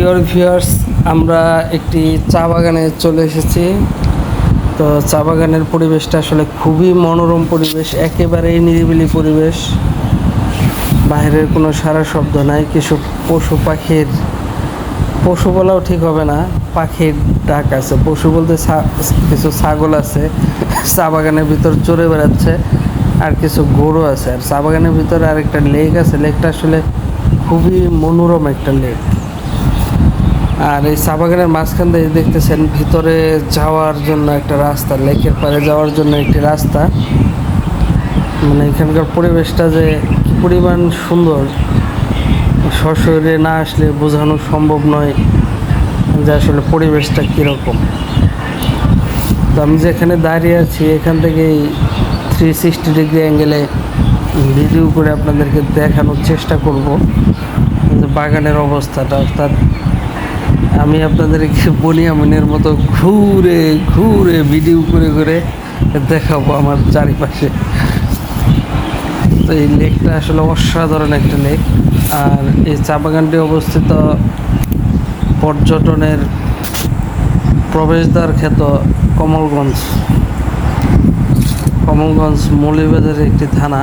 ডিওর viewers আমরা একটি চা বাগানে চলে এসেছি। তো চা বাগানের পরিবেশটা আসলে খুবই মনোরম পরিবেশ, একেবারেই নিরিবিলি পরিবেশ। বাইরের কোনো সারা শব্দ নাই, কিছু পশু পাখির, পশু বলাও ঠিক হবে না, পাখির ডাক আছে। পশু বলতে কিছু ছাগল আছে, চা বাগানের ভিতর চড়ে বেড়াচ্ছে, আর কিছু গরু আছে। আর চা বাগানের ভিতরে আরেকটা লেক আছে, লেকটা আসলে খুবই মনোরম একটা লেক। আর এই চা বাগানের মাঝখান দিয়ে দেখতেছেন, ভিতরে যাওয়ার জন্য একটা রাস্তা, লেকের পাড়ে যাওয়ার জন্য একটি রাস্তা। মানে এখানকার পরিবেশটা যে পরিমাণ সুন্দর। সশরীরে না আসলে বোঝানো সম্ভব নয় যে আসলে পরিবেশটা কীরকম। তো আমি যেখানে দাঁড়িয়ে আছি, এখান থেকেই থ্রি সিক্সটি ডিগ্রি অ্যাঙ্গেলে ভিডিও করে আপনাদেরকে দেখানোর চেষ্টা করব। বাগানের অবস্থাটা, অর্থাৎ আমি আপনাদেরকে বনিয়ামনের মতো ঘুরে ঘুরে ভিডিও করে করে দেখাবো আমার চারিপাশে। তো এই লেকটা আসলে অসাধারণ একটা লেক। আর এই চা বাগানটি অবস্থিত পর্যটনের প্রবেশদ্বার খ্যাত কমলগঞ্জ। কমলগঞ্জ মৌলিবাজারের একটি থানা।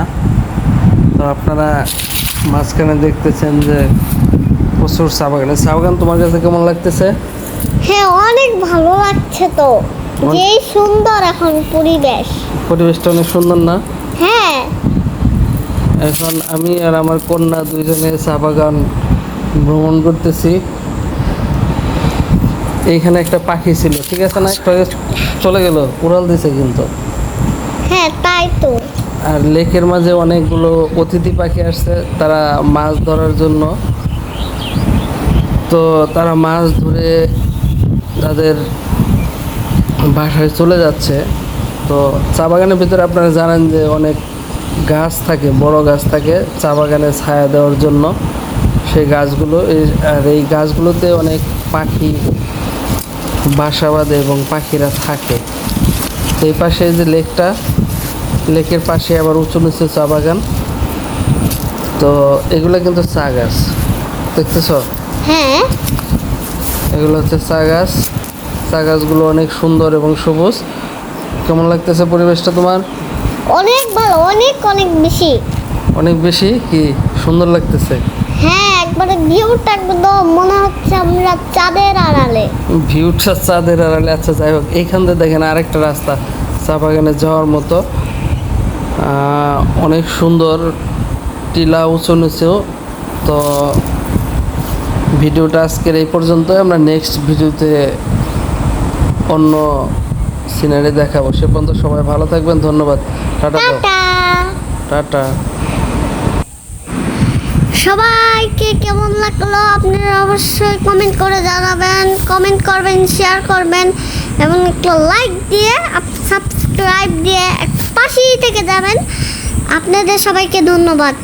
তো আপনারা মাঝখানে দেখতেছেন যে প্রচুর চা বাগান। চা বাগান তোমার কাছে কেমন লাগতেছে? হ্যাঁ অনেক ভালো লাগছে তো। যেই সুন্দর এখন পরিবেশ। পরিবেশটা অনেক সুন্দর না? হ্যাঁ। এখন আমি আর আমার কন্যা দুইজনে চা বাগান ভ্রমণ করতেছি। এইখানে একটা পাখি ছিল ঠিক আছে না? একটু চলে গেল উড়াল দিছে কিন্তু। হ্যাঁ তাই তো। আর লেকের মাঝে অনেকগুলো অতিথি পাখি আসছে তারা মাছ ধরার জন্য। তো তারা মাছ ধরে তাদের বাসায় চলে যাচ্ছে। তো চা বাগানের ভিতরে আপনারা জানেন যে অনেক গাছ থাকে, বড় গাছ থাকে চা বাগানে ছায়া দেওয়ার জন্য। সেই গাছগুলো আর এই গাছগুলোতে অনেক পাখি বাসা বাঁধে এবং পাখিরা থাকে। এই পাশে যে লেকটা, লেকের পাশে আবার উঁচু নিচু চা বাগান। তো এগুলো কিন্তু চা গাছ। দেখতেছ? হ্যাঁ। এগুলো হচ্ছে চা গাছ। চা গাছগুলো অনেক সুন্দর এবং সবুজ। কেমন লাগতেছে পরিবেশটা তোমার? অনেক ভালো অনেক অনেক বেশি। অনেক বেশি? কি সুন্দর লাগতেছে। হ্যাঁ একবারে ভিউটা একদম মনে হচ্ছে আমরা চাঁদের আড়ালে। ভিউটা চাঁদের আড়ালে। আচ্ছা যাই হোক এইখান থেকে দেখেন আরেকটা রাস্তা চা বাগানে যাওয়ার মতো। অনেক সুন্দর টিলা উঁচু নিচু। তো ভিডিওটা আজকের এই পর্যন্ত আমরা নেক্সট ভিডিওতে অন্য সিনারি দেখাবো। সে পর্যন্ত সবাই ভালো থাকবেন ধন্যবাদ। Tata tata. সবাইকে কেমন লাগল? আপনারা অবশ্যই কমেন্ট করে জানাবেন কমেন্ট করবেন শেয়ার করবেন এবং একটু লাইক দিয়ে সাবস্ক্রাইব দিয়ে পাশেই থেকে যাবেন। আপনাদের সবাইকে ধন্যবাদ।